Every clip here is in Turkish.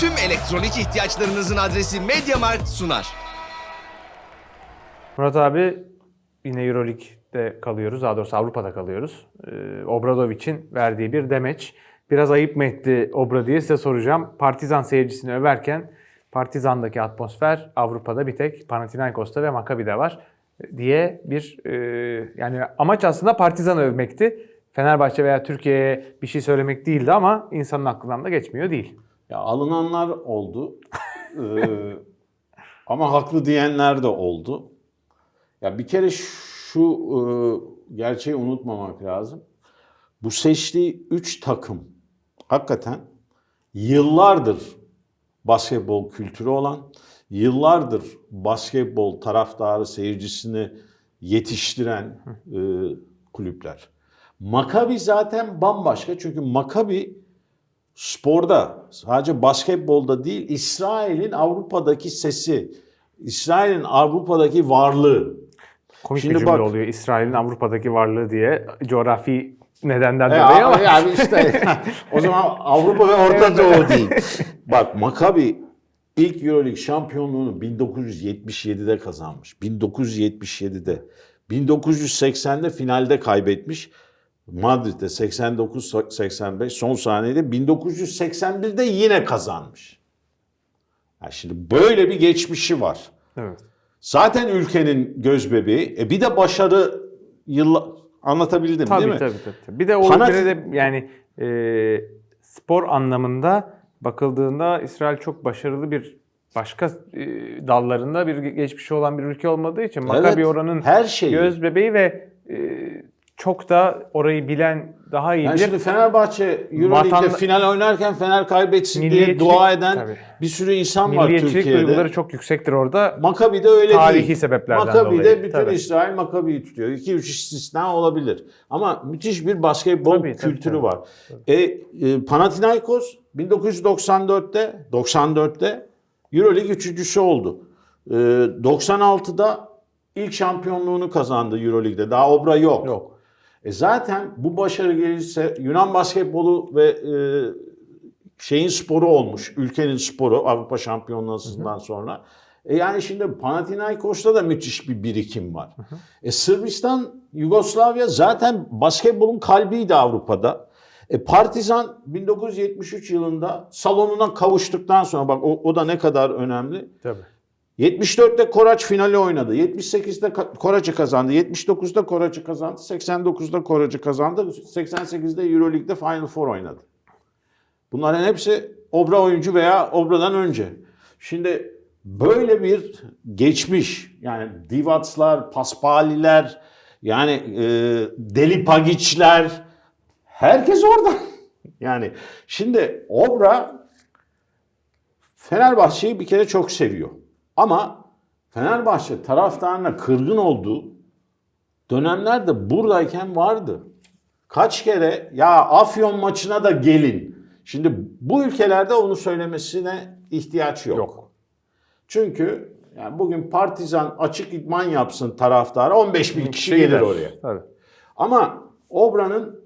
tüm elektronik ihtiyaçlarınızın adresi MediaMarkt sunar. Murat abi yine Euroleague'de kalıyoruz. Daha doğrusu Avrupa'da kalıyoruz. Ee, Obradovic'in verdiği bir demeç. Biraz ayıp mı etti Obra diye size soracağım. Partizan seyircisini överken Partizan'daki atmosfer Avrupa'da bir tek Panathinaikos'ta ve Maccabi'de var diye bir e, yani amaç aslında Partizan'ı övmekti. Fenerbahçe veya Türkiye'ye bir şey söylemek değildi ama insanın aklından da geçmiyor değil. Ya alınanlar oldu. Ee, ama haklı diyenler de oldu. Ya bir kere şu e, gerçeği unutmamak lazım. Bu seçtiği 3 takım hakikaten yıllardır basketbol kültürü olan, yıllardır basketbol taraftarı seyircisini yetiştiren e, kulüpler. Maccabi zaten bambaşka çünkü Maccabi sporda sadece basketbolda değil İsrail'in Avrupa'daki sesi, İsrail'in Avrupa'daki varlığı. Komik Şimdi bir cümle bak- oluyor İsrail'in Avrupa'daki varlığı diye coğrafi nedenden E, dolayı ama. yani işte o zaman Avrupa ve Orta Doğu değil. Bak Maccabi ilk Euroleague şampiyonluğunu 1977'de kazanmış. 1977'de. 1980'de finalde kaybetmiş. Madrid'de 89-85 son saniyede 1981'de yine kazanmış. Yani şimdi böyle bir geçmişi var. Evet. Zaten ülkenin göz bebeği. E bir de başarı yılla anlatabildim Tabii, değil mi? tabii tabii tabii. Bir de o Fanat- ülkede de yani e, spor anlamında bakıldığında İsrail çok başarılı bir başka e, dallarında bir geçmişi olan bir ülke olmadığı için Maccabi oranın her şeyi. göz bebeği ve e, çok da orayı bilen daha iyi Yani bilir. şimdi Fenerbahçe Euroleague'de Vatan- final oynarken Fener kaybetsin diye dua eden Tabii. bir sürü insan var Türkiye'de. duyguları çok yüksektir orada. Maccabi'de öyle Tarihi değil. sebeplerden Maccabi'de dolayı, bütün tabii. İsrail Maccabi'yi tutuyor. 2-3 istisna olabilir. Ama müthiş bir basketbol Tabii, tabii, kültürü tabii. var. E, e, Panathinaikos 1994'te 94'te Euroleague üçüncüsü oldu. E, 96'da ilk şampiyonluğunu kazandı Euroleague'de. Daha obra yok. Yok. E zaten bu başarı gelirse Yunan basketbolu ve e, şeyin sporu olmuş. Ülkenin sporu Avrupa Şampiyonası'ndan sonra. E yani şimdi Panathinaikos'ta da müthiş bir birikim var. E Sırbistan, Yugoslavya zaten basketbolun kalbiydi Avrupa'da. E Partizan 1973 yılında salonuna kavuştuktan sonra bak o, o da ne kadar önemli. Tabii. 74'te Koraç finali oynadı. 78'de Ka- Koraç'ı kazandı. 79'da Koraç'ı kazandı. 89'da Koraç'ı kazandı. 88'de Euroleague'de Final Four oynadı. Bunların hepsi Obra oyuncu veya Obra'dan önce. Şimdi böyle bir geçmiş yani Divatslar, Paspaliler yani e, Deli Pagiçler herkes orada. Yani şimdi Obra Fenerbahçe'yi bir kere çok seviyor. Ama Fenerbahçe taraftarına kırgın olduğu dönemlerde buradayken vardı. Kaç kere ya Afyon maçına da gelin. Şimdi bu ülkelerde onu söylemesine ihtiyaç yok. Yok. Çünkü yani bugün Partizan açık idman yapsın taraftarı 15 bin kişi gelir oraya. Tabii. Ama Obra'nın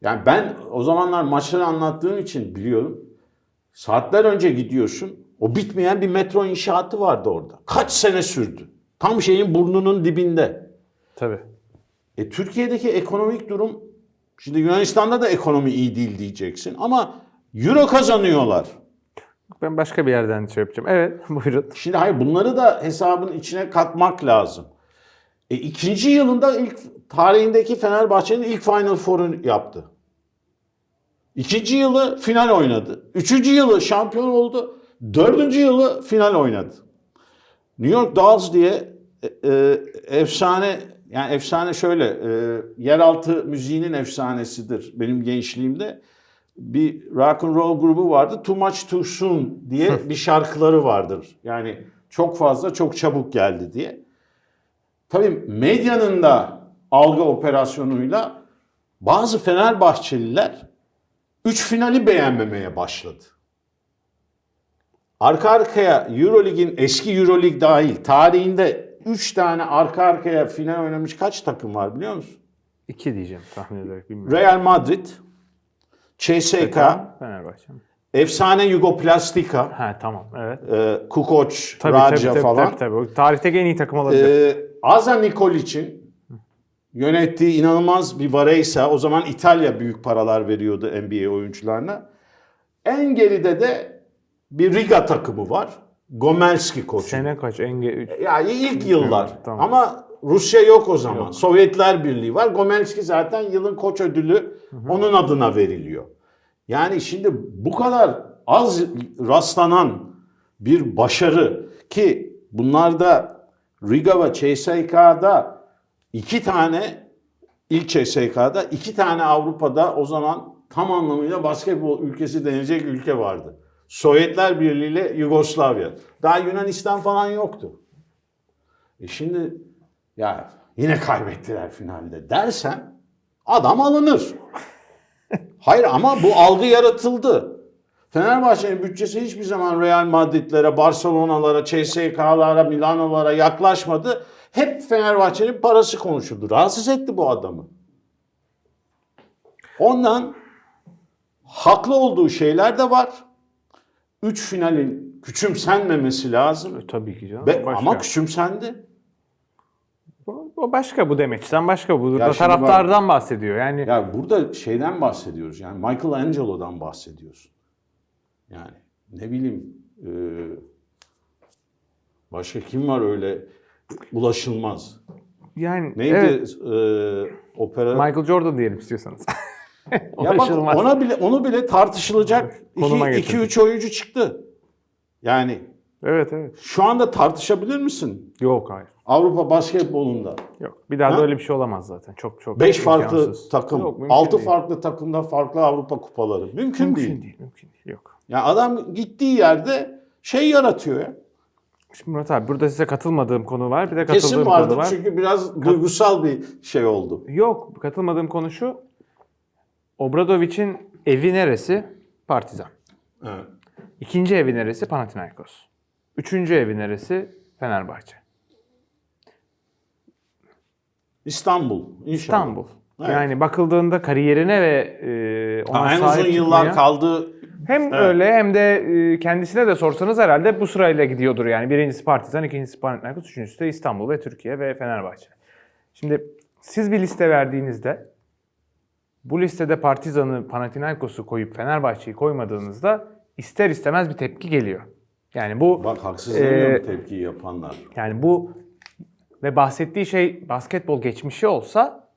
yani ben o zamanlar maçları anlattığım için biliyorum. Saatler önce gidiyorsun. O bitmeyen bir metro inşaatı vardı orada. Kaç sene sürdü? Tam şeyin burnunun dibinde. Tabii. E, Türkiye'deki ekonomik durum şimdi Yunanistan'da da ekonomi iyi değil diyeceksin ama euro kazanıyorlar. Ben başka bir yerden şey yapacağım. Evet, buyurun. Şimdi hayır bunları da hesabın içine katmak lazım. E, ikinci yılında ilk tarihindeki Fenerbahçe'nin ilk Final Four'unu yaptı. İkinci yılı final oynadı. Üçüncü yılı şampiyon oldu. Dördüncü yılı final oynadı. New York Dolls diye e, e, efsane yani efsane şöyle e, yeraltı müziğinin efsanesidir benim gençliğimde. Bir rock and roll grubu vardı. Too Much Too Soon diye bir şarkıları vardır. Yani çok fazla çok çabuk geldi diye. Tabii medyanın da algı operasyonuyla bazı Fenerbahçeliler 3 finali beğenmemeye başladı. Arka arkaya Eurolig'in eski Eurolig dahil tarihinde 3 tane arka arkaya final oynamış kaç takım var biliyor musun? İki diyeceğim tahmin ederek bilmiyorum. Real Madrid, CSK, Fenerbahçe. efsane Yugoplastika, Ha tamam evet. e, Kukoc, Tabii Raja tabii, tabii, falan. tabii, tabii. Tarihteki en iyi takım olabilir. Ee, Aza Nikolic'in yönettiği inanılmaz bir Vareysa, o zaman İtalya büyük paralar veriyordu NBA oyuncularına. En geride de bir Riga takımı var. Gomelski koç. Sene kaç? Enge 3. Yani ilk yıllar. Tamam. Ama Rusya yok o zaman. Sovyetler Birliği var. Gomelski zaten yılın koç ödülü onun adına veriliyor. Yani şimdi bu kadar az rastlanan bir başarı ki bunlarda Riga ve CSK'da iki tane ilk CSK'da iki tane Avrupa'da o zaman tam anlamıyla basketbol ülkesi denecek ülke vardı. Sovyetler Birliği ile Yugoslavya. Daha Yunanistan falan yoktu. E şimdi ya yine kaybettiler finalde dersen adam alınır. Hayır ama bu algı yaratıldı. Fenerbahçe'nin bütçesi hiçbir zaman Real Madrid'lere, Barcelona'lara, CSK'lara, Milano'lara yaklaşmadı. Hep Fenerbahçe'nin parası konuşuldu. Rahatsız etti bu adamı. Ondan haklı olduğu şeyler de var. Üç finalin küçümsenmemesi lazım. Tabii ki canım. Be- başka. ama küçümsendi. O- başka bu demeçten başka. Bu da şimdi taraftardan bahsediyor. Yani Ya burada şeyden bahsediyoruz yani Michelangelo'dan bahsediyoruz. Yani ne bileyim e, başka kim var öyle ulaşılmaz. yani Neydi evet, e, opera? Michael Jordan diyelim istiyorsanız. ya bak ona bile onu bile tartışılacak Konuma 2 getirdik. 3 oyuncu çıktı. Yani Evet evet. şu anda tartışabilir misin Yok hayır. Avrupa basketbolunda? Yok. Bir daha Ha? da öyle bir şey olamaz zaten. Çok çok 5 farklı imkansız. takım, Yok, mümkün 6 değil. farklı takımda farklı Avrupa kupaları. Mümkün, Mümkün değil. değil. Mümkün değil. Yok. Ya adam gittiği yerde şey yaratıyor ya. Şimdi Murat abi burada size katılmadığım konu var. Bir de katıldığım Kesin konu vardır var. çünkü biraz duygusal bir şey oldu. Yok. Katılmadığım konu şu. Obradovic'in evi neresi? Partizan. Evet. İkinci evi neresi? Panathinaikos. Üçüncü evi neresi? Fenerbahçe. İstanbul inşallah. İstanbul. Evet. Yani bakıldığında kariyerine ve e, ona Ha, en sahip uzun yıllar çıkmaya- kaldı. Hem öyle hem de e, kendisine de sorsanız herhalde bu sırayla gidiyordur yani. Birincisi Partizan, ikincisi Panathinaikos, üçüncüsü de İstanbul ve Türkiye ve Fenerbahçe. Şimdi siz bir liste verdiğinizde bu listede Partizan'ı, Panathinaikos'u koyup Fenerbahçe'yi koymadığınızda ister istemez bir tepki geliyor. Yani bu Bak haksız demiyorum tepkiyi yapanlar. yani bu ve bahsettiği şey basketbol geçmişi olsa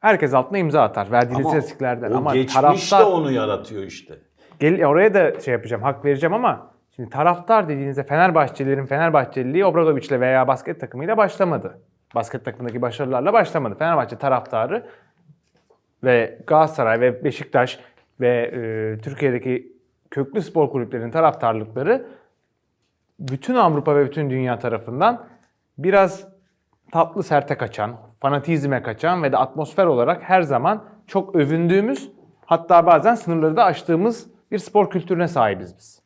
herkes altına imza atar verdiğiniz istatistiklerden. o Ama geçmiş taraftar de onu yaratıyor işte. Gel, oraya da şey yapacağım, hak vereceğim ama şimdi taraftar dediğinizde Fenerbahçelilerin Fenerbahçeliliği Obradovic'le veya basket takımıyla başlamadı. Basket takımındaki başarılarla başlamadı. Fenerbahçe taraftarı ve Galatasaray ve Beşiktaş ve e, Türkiye'deki köklü spor kulüplerinin taraftarlıkları bütün Avrupa ve bütün dünya tarafından biraz tatlı serte kaçan, fanatizme kaçan ve de atmosfer olarak her zaman çok övündüğümüz hatta bazen sınırları da aştığımız bir spor kültürüne sahibiz biz.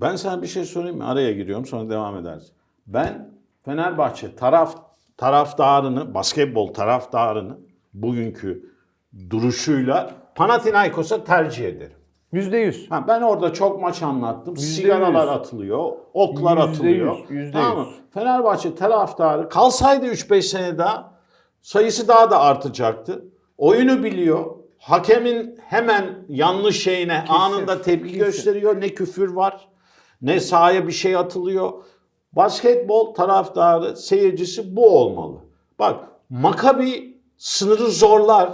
Ben sana bir şey sorayım mı? Araya giriyorum sonra devam ederiz. Ben Fenerbahçe taraf taraftarını, basketbol taraftarını bugünkü duruşuyla Panathinaikos'a tercih ederim. Yüzde yüz. Ha, ben orada çok maç anlattım. Yüzde Sigaralar yüz. atılıyor, oklar Yüzde atılıyor. yüz, yüzde Tamam mı? Fenerbahçe taraftarı kalsaydı 3-5 sene daha sayısı daha da artacaktı. Oyunu biliyor. Hakemin hemen yanlış şeyine anında tepki kesin. gösteriyor. Ne küfür var, ne sahaya bir şey atılıyor. Basketbol taraftarı, seyircisi bu olmalı. Bak Maccabi sınırı zorlar.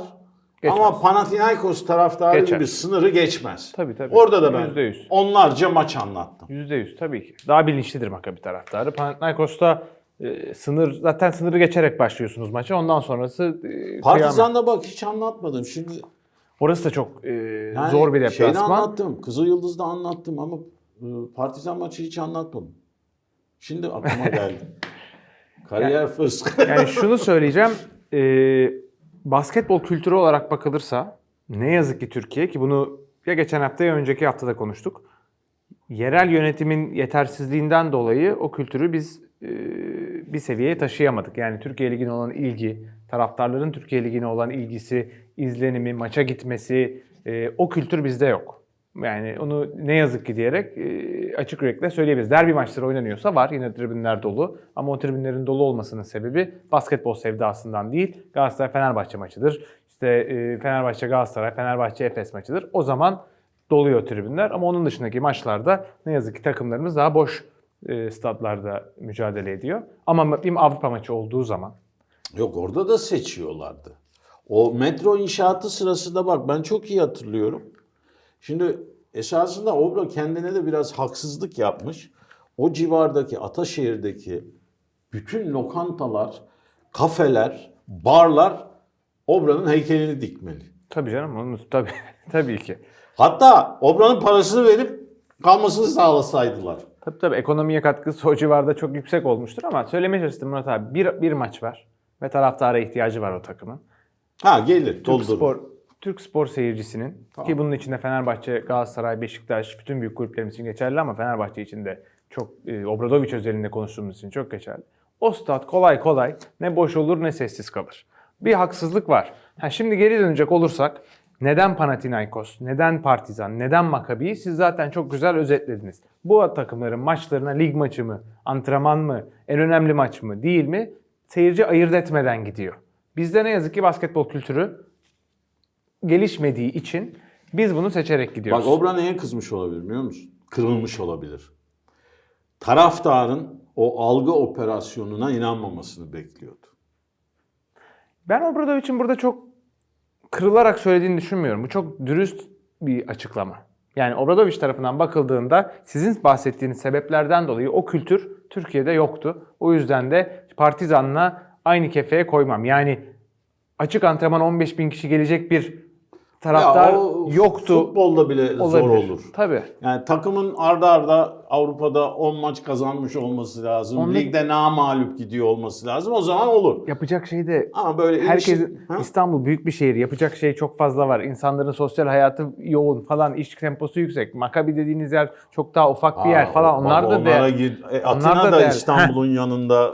Geçmez. Ama Panathinaikos taraftarı Geçer. gibi sınırı geçmez. Tabii, tabii. Orada da ben Yüzde yüz. onlarca maç anlattım. Yüzde yüz tabii ki. Daha bilinçlidir Maccabi taraftarı. Panathinaikos'ta e, sınır zaten sınırı geçerek başlıyorsunuz maça. Ondan sonrası e. Partizan'da bak hiç anlatmadım. Şimdi Orası da çok e, yani zor bir şeyini deplasman. anlattım. Kızıl Yıldız'da anlattım ama e, Partizan maçı hiç anlatmadım. Şimdi aklıma geldi. Kariyer fıskı. Yani şunu söyleyeceğim. e, basketbol kültürü olarak bakılırsa ne yazık ki Türkiye ki bunu ya geçen hafta ya önceki haftada konuştuk. Yerel yönetimin yetersizliğinden dolayı o kültürü biz e, bir seviyeye taşıyamadık. Yani Türkiye Ligi'ne olan ilgi, taraftarların Türkiye Ligi'ne olan ilgisi, izlenimi, maça gitmesi e, o kültür bizde yok. Yani onu ne yazık ki diyerek e, açık yürekle söyleyebiliriz. Derbi maçları oynanıyorsa var yine tribünler dolu. Ama o tribünlerin dolu olmasının sebebi basketbol sevdasından değil. Galatasaray Fenerbahçe maçıdır. İşte e, Fenerbahçe Galatasaray, Fenerbahçe Efes maçıdır. O zaman doluyor tribünler ama onun dışındaki maçlarda ne yazık ki takımlarımız daha boş e, statlarda mücadele ediyor. Ama bir Avrupa maçı olduğu zaman Yok orada da seçiyorlardı. O metro inşaatı sırasında bak ben çok iyi hatırlıyorum. Şimdi esasında Obra kendine de biraz haksızlık yapmış. O civardaki Ataşehir'deki bütün lokantalar, kafeler, barlar Obra'nın heykelini dikmeli. tabii canım onu tabii tabii ki. Hatta Obra'nın parasını verip kalmasını sağlasaydılar. Tabii tabii ekonomiye katkısı o civarda çok yüksek olmuştur ama söylemeye çalıştım Murat abi. Bir, bir maç var ve taraftara ihtiyacı var o takımın. Ha gelir, Türk doldurur. spor, Türk spor seyircisinin ki bunun içinde Fenerbahçe, Galatasaray, Beşiktaş bütün büyük kulüplerimiz için geçerli ama Fenerbahçe için de çok e, Obradoviç özelinde konuştuğumuz için çok geçerli. O stat kolay kolay ne boş olur ne sessiz kalır. Bir haksızlık var. Ha, şimdi geri dönecek olursak neden Panathinaikos, neden Partizan, neden Maccabi siz zaten çok güzel özetlediniz. Bu takımların maçlarına lig maçı mı, antrenman mı, en önemli maç mı değil mi seyirci ayırt etmeden gidiyor. Bizde ne yazık ki basketbol kültürü gelişmediği için biz bunu seçerek gidiyoruz. Bak Obra neye kızmış olabilir biliyor musun? Kırılmış olabilir. Taraftarın o algı operasyonuna inanmamasını bekliyordu. Ben Obradovic'in burada çok kırılarak söylediğini düşünmüyorum. Bu çok dürüst bir açıklama. Yani Obradoviç tarafından bakıldığında sizin bahsettiğiniz sebeplerden dolayı o kültür Türkiye'de yoktu. O yüzden de Partizan'la aynı kefeye koymam. Yani açık antrenman 15 bin kişi gelecek bir taraftar Ya o yoktu. Futbolda bile zor olabilir. olur. Tabii. Yani takımın arda arda Avrupa'da 10 maç kazanmış olması lazım. Onunla- Ligde namalup gidiyor olması lazım. O zaman olur. Yapacak şey de Ama böyle Herkesin ilişki- Ha? İstanbul büyük bir şehir. Yapacak şey çok fazla var. İnsanların sosyal hayatı yoğun falan. iş temposu yüksek. Makabi dediğiniz yer çok daha ufak bir yer Aa, falan. Onlar da değer. gir- e, onlar Atina da da değer. İstanbul'un yanında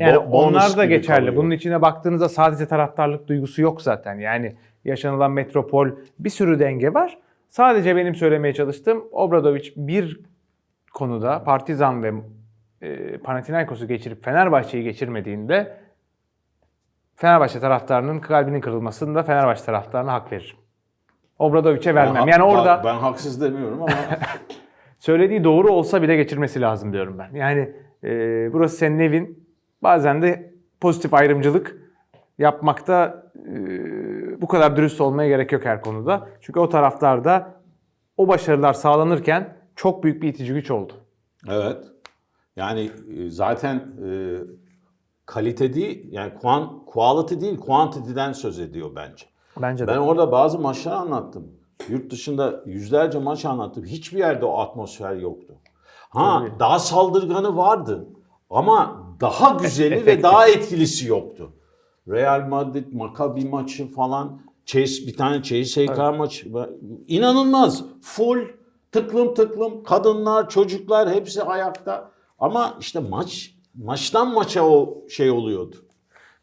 e, Yani onlar da geçerli. kalıyor. Bunun içine baktığınızda sadece taraftarlık duygusu yok zaten. Yani yaşanılan metropol bir sürü denge var. Sadece benim söylemeye çalıştığım Obradoviç bir konuda Partizan ve e, Panathinaikos'u geçirip Fenerbahçe'yi geçirmediğinde Fenerbahçe taraftarının kalbinin kırılmasında Fenerbahçe taraftarına hak veririm. Obradoviç'e Ben vermem. hak- Yani orada ben, ben haksız demiyorum ama söylediği doğru olsa bile geçirmesi lazım diyorum ben. Yani e, burası senin evin. Bazen de pozitif ayrımcılık yapmakta e, bu kadar dürüst olmaya gerek yok her konuda. Çünkü o taraftarda o başarılar sağlanırken çok büyük bir itici güç oldu. Evet. Yani e, zaten e, kalite değil, yani kuan, quality değil, quantity'den söz ediyor bence. Bence de. Ben orada bazı maçlar anlattım. Yurt dışında yüzlerce maç anlattım. Hiçbir yerde o atmosfer yoktu. Ha Tabii. daha saldırganı vardı ama daha güzeli ve daha etkilisi yoktu. Real Madrid, Maccabi maçı falan, Chase, bir tane CSK maçı. İnanılmaz. Full, tıklım tıklım, kadınlar, çocuklar hepsi ayakta. Ama işte maç, maçtan maça o şey oluyordu.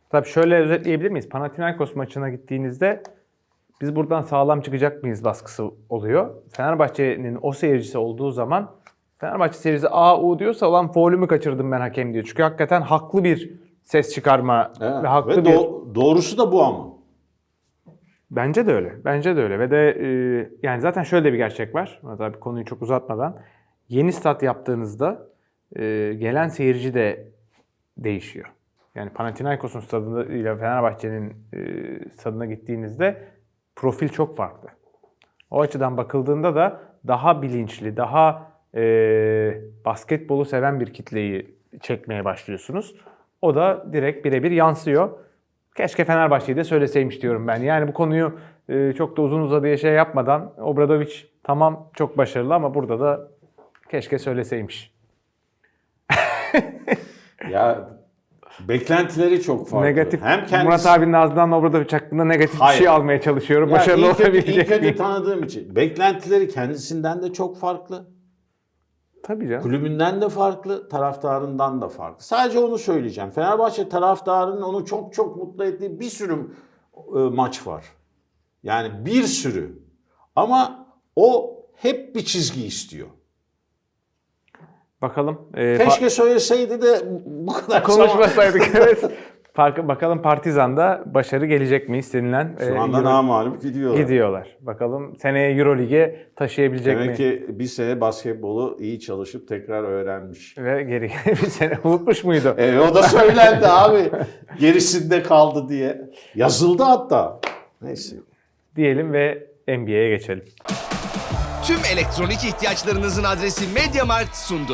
Tabii şöyle özetleyebilir miyiz? Panathinaikos maçına gittiğinizde biz buradan sağlam çıkacak mıyız baskısı oluyor. Fenerbahçe'nin o seyircisi olduğu zaman Fenerbahçe seyircisi A U diyorsa olan faulümü kaçırdım ben hakem diyor. Çünkü hakikaten haklı bir ses çıkarma Evet. ve haklı Ve bir do- doğrusu da bu ama. Bence de öyle. Bence de öyle. Ve de e, yani zaten şöyle bir gerçek var. Hatta bir konuyu çok uzatmadan. Yeni stat yaptığınızda e, gelen seyirci de değişiyor. Yani Panathinaikos'un stadında ile Fenerbahçe'nin e, stadına gittiğinizde profil çok farklı. O açıdan bakıldığında da daha bilinçli, daha e, basketbolu seven bir kitleyi çekmeye başlıyorsunuz. O da direkt birebir yansıyor. Keşke Fenerbahçe'yi de söyleseymiş diyorum ben. Yani bu konuyu e, çok da uzun uzadıya şey yapmadan Obradoviç tamam çok başarılı ama burada da keşke söyleseymiş. Ya beklentileri çok farklı. Negatif. Hem kendisi... Murat abinin ağzından Obradoviç hakkında negatif Hayır. bir şey almaya çalışıyorum. Ya Başarılı olabilecek kötü miyim? tanıdığım için. Beklentileri kendisinden de çok farklı. Tabii canım. Kulübünden de farklı, taraftarından da farklı. Sadece onu söyleyeceğim. Fenerbahçe taraftarının onu çok çok mutlu ettiği bir sürü e, maç var. Yani bir sürü. Ama o hep bir çizgi istiyor. Bakalım. e, Keşke söyleseydi de bu kadar konuşmasaydık evet. Fark- Bakalım Partizan'da başarı gelecek mi istenilen? e, Şu anda Euro- namalup gidiyorlar. gidiyorlar. Bakalım seneye Eurolig'e taşıyabilecek Demek mi? ki bir sene basketbolu iyi çalışıp tekrar öğrenmiş. Ve geri bir sene unutmuş muydu? E, o da söylendi abi. Gerisinde kaldı diye. Yazıldı hatta. Neyse. Diyelim ve NBA'ye geçelim. Tüm elektronik ihtiyaçlarınızın adresi MediaMarkt sundu.